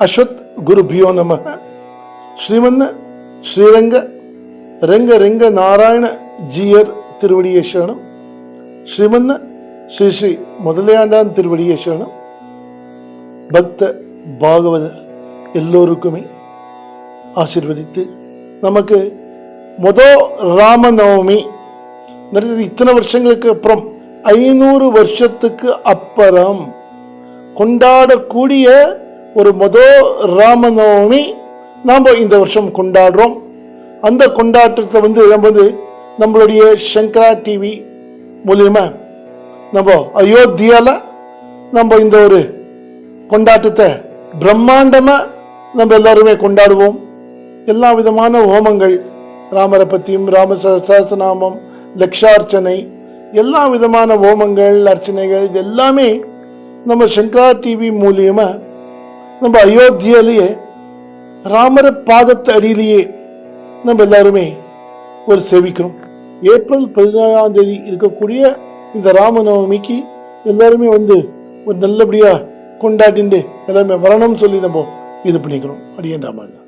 ಅಶ್ವತ್ ಗುರುಭ್ಯೋ ನಮಃ ಶ್ರೀಮನ್ನ ಶ್ರೀರಂಗ ರಂಗ ರಂಗ ನಾರಾಯಣ ஜீயர் திருவடியை சரணம் ஸ்ரீமன்ன ஸ்ரீ ஸ்ரீ முதலையாண்டான் திருவடியை சரணம் பக்த பாகவதர் எல்லோருக்குமே ஆசீர்வதித்து நமக்கு மொத ராமநவமி நடந்தது இத்தனை வருஷங்களுக்கு அப்புறம் ஐநூறு வருஷத்துக்கு அப்புறம் கொண்டாடக்கூடிய ஒரு மொத ராமநவமி நாம் இந்த வருஷம் கொண்டாடுறோம். அந்த கொண்டாட்டத்தை வந்து நம்ம வந்து நம்மளுடைய சங்கரா டிவி மூலியமா நம்ம அயோத்தியாவில் நம்ம இந்த ஒரு கொண்டாட்டத்தை பிரம்மாண்டமாக நம்ம எல்லாருமே கொண்டாடுவோம். எல்லா விதமான ஹோமங்கள் ராமரை பற்றியும் ராம ச- லக்ஷார்ச்சனை எல்லா விதமான ஹோமங்கள் அர்ச்சனைகள் இது எல்லாமே நம்ம சங்கரா டிவி மூலியமாக நம்ம அயோத்தியிலேயே ராமர பாதத்து அடியிலேயே நம்ம எல்லாருமே ஒரு சேவிக்கிறோம். ஏப்ரல் பதினேழாம் தேதி இருக்கக்கூடிய இந்த ராமநவமிக்கு எல்லாருமே வந்து ஒரு நல்லபடியா கொண்டாடிண்டு எல்லாருமே வரணும்னு சொல்லி நம்ம இது பண்ணிக்கிறோம். அடியன் ராமாயணம்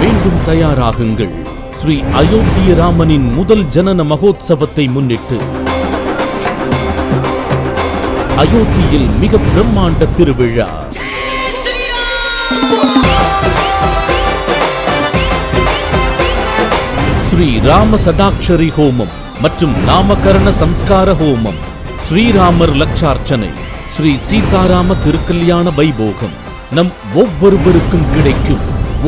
மீண்டும் தயாராகுங்கள். ஸ்ரீ அயோத்திய ராமனின் முதல் ஜனன மகோத்சவத்தை முன்னிட்டு அயோத்தியில் மிக பிரம்மாண்ட திருவிழா. ஸ்ரீ ராம சதாட்சரி ஹோமம் மற்றும் நாமகரண சம்ஸ்கார ஹோமம் ஸ்ரீராமர் லட்சார்ச்சனை ஸ்ரீ சீதாராம திருக்கல்யாண வைபோகம் நம் ஒவ்வொருவருக்கும் கிடைக்கும்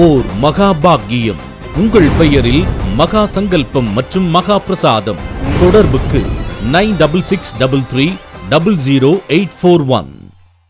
ஓர் மகாபாகியம். உங்கள் பெயரில் மகா சங்கல்பம் மற்றும் மகா பிரசாதம். தொடர்புக்கு nine double six double three double zero eight four one